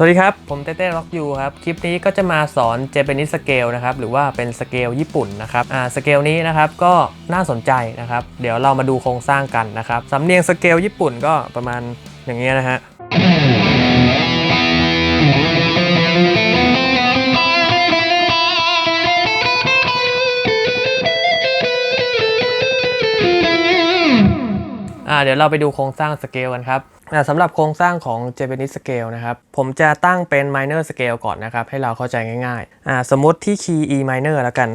สวัสดีครับ ผมเต้เต้ล็อกยูครับ คลิปนี้ก็จะมาสอน Japanese scale นะครับ หรือว่าเป็นสเกลญี่ปุ่นนะครับ อ่า สเกลนี้นะครับก็น่าสนใจนะครับ เดี๋ยวเรามาดูโครงสร้างกันนะครับ สำเนียงสเกลญี่ปุ่นก็ประมาณอย่างเงี้ยนะฮะ เดี๋ยวเราไปดูโครงสร้างสเกลกันครับสำหรับโครงสร้างของ Japanese scale นะครับ ผมจะตั้งเป็น minor scale ก่อนนะครับ ให้เราเข้าใจง่ายๆ สมมติที่ key E minor แล้วกัน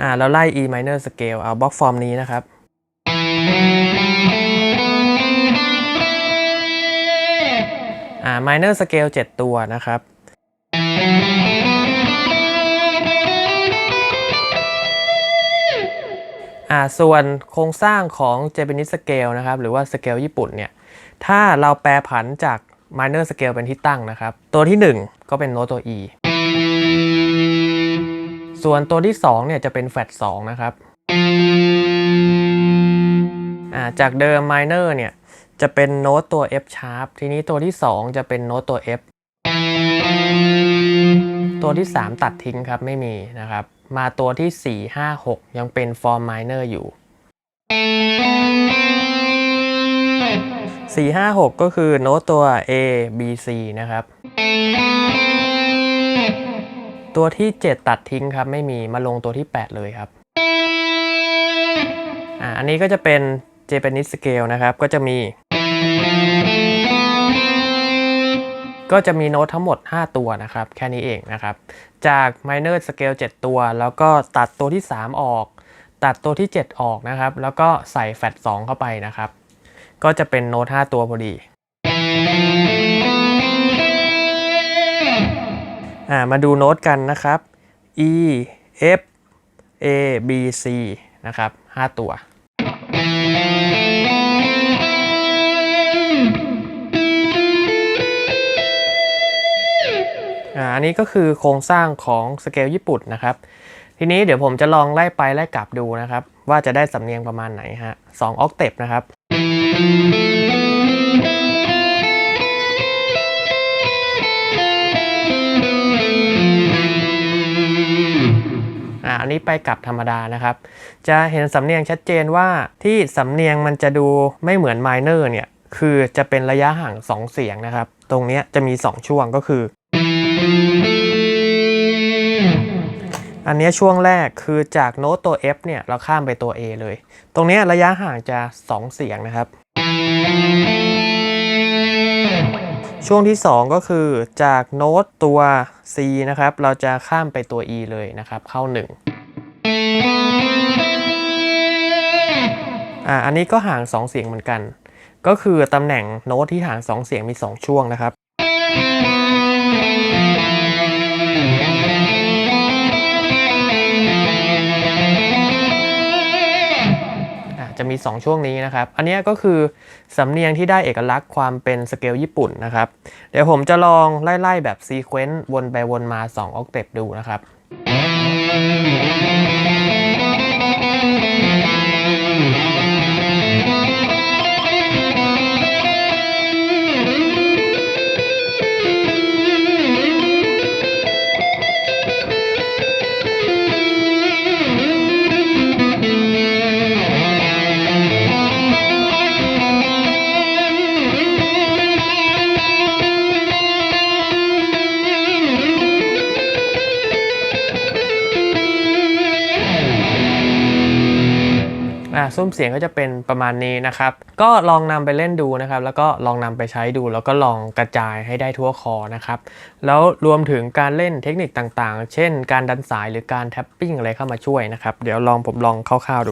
อ่าแล้วไล่ E minor scale เอาบล็อกฟอร์มนี้นะครับอ่า minor scale 7 ตัวนะครับ อ่าส่วนโครงสร้างของ Japanese scale นะครับ หรือว่าสเกลญี่ปุ่นเนี่ย ถ้าเราแปลผันจาก minor scale เป็นที่ตั้งนะครับ ตัวที่ 1 ก็เป็นโน้ตตัว E ส่วนตัวที่ 2 เนี่ยจะเป็นแฟลต2นะครับอ่าจากเดิม minor เนี่ยจะเป็นโน้ตตัว F sharp ทีนี้ตัวที่ 2 จะเป็นโน้ตตัว F ตัวที่ 3 ตัดทิ้งครับไม่มีนะครับ มาตัวที่ 4 5 6 ยังเป็นฟอร์ม minor อยู่ 4 5 6 ก็คือโน้ตตัว A B C นะครับ ตัวที่ 7 ตัดทิ้งครับ ไม่มีมาลงตัวที่ 8 เลยครับอ่าอันนี้ก็จะเป็น Japanese scale นะครับ ก็จะมี ก็จะมีโน้ตทั้งหมด 5 ตัวนะครับ แค่นี้เองนะครับ จาก minor scale 7 ตัว แล้วก็ตัดตัวที่ 3 ออก ตัดตัวที่ 7 ออกนะครับ แล้วก็ใส่แฟลต2เข้าไปนะครับ ก็จะเป็นโน้ต 5 ตัวพอดีอ่ามาดูโน้ตกันนะครับ E F A B C นะครับ 5 ตัว อันนี้ก็คือโครงสร้างของสเกลญี่ปุ่นนะครับ ทีนี้เดี๋ยวผมจะลองไล่ไปไล่กลับดูนะครับ ว่าจะได้สำเนียงประมาณไหนฮะสองออกเทปนะครับอันนี้ไปกลับธรรมดานะครับ จะเห็นสำเนียงชัดเจนว่าที่สำเนียงมันจะดูไม่เหมือนไมเนอร์เนี่ย คือจะเป็นระยะห่าง 2 เสียงนะครับ ตรงนี้จะมี 2 ช่วงก็คือ อันนี้ช่วงแรกคือจากโน้ตตัว F เนี่ยเราข้ามไปตัว A เลย ตรงนี้ระยะห่างจะ 2 เสียงนะครับ ช่วงที่ 2 ก็คือจากโน้ตตัว C นะครับ เราจะข้ามไปตัว E เลยนะครับ เข้า 1 อ่าอันนี้ก็ห่าง 2 เสียงเหมือนกัน ก็คือตำแหน่งโน้ตที่ห่าง 2 เสียงมี 2 ช่วงนะครับ 2 ช่วงนี้นะครับ อันนี้ก็คือสำเนียงที่ได้เอกลักษณ์ความเป็นสเกลญี่ปุ่นนะครับ เดี๋ยวผมจะลองไล่ ๆ แบบซีเควนต์วนไปวนมา 2 ออกเทปดูนะครับอ่า ซุ้มเสียงก็จะเป็นประมาณนี้นะครับ ก็ลองนำไปเล่นดูนะครับ แล้วก็ลองนำไปใช้ดู แล้วก็ลองกระจายให้ได้ทั่วคอนะครับ แล้วรวมถึงการเล่นเทคนิคต่างๆ เช่น การดันสายหรือการแท็ปปิ้งอะไรเข้ามาช่วยนะครับ เดี๋ยวลองผมลองคร่าวๆดู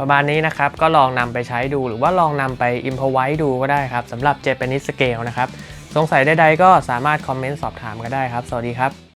ประมาณนี้นะครับ ก็ลองนำไปใช้ดูหรือว่าลองนำไปอิมพอไว้ดูก็ได้ครับสำหรับ Japanese Scale นะครับ สงสัยใดๆก็สามารถคอมเมนต์สอบถามก็ได้ครับ สวัสดีครับ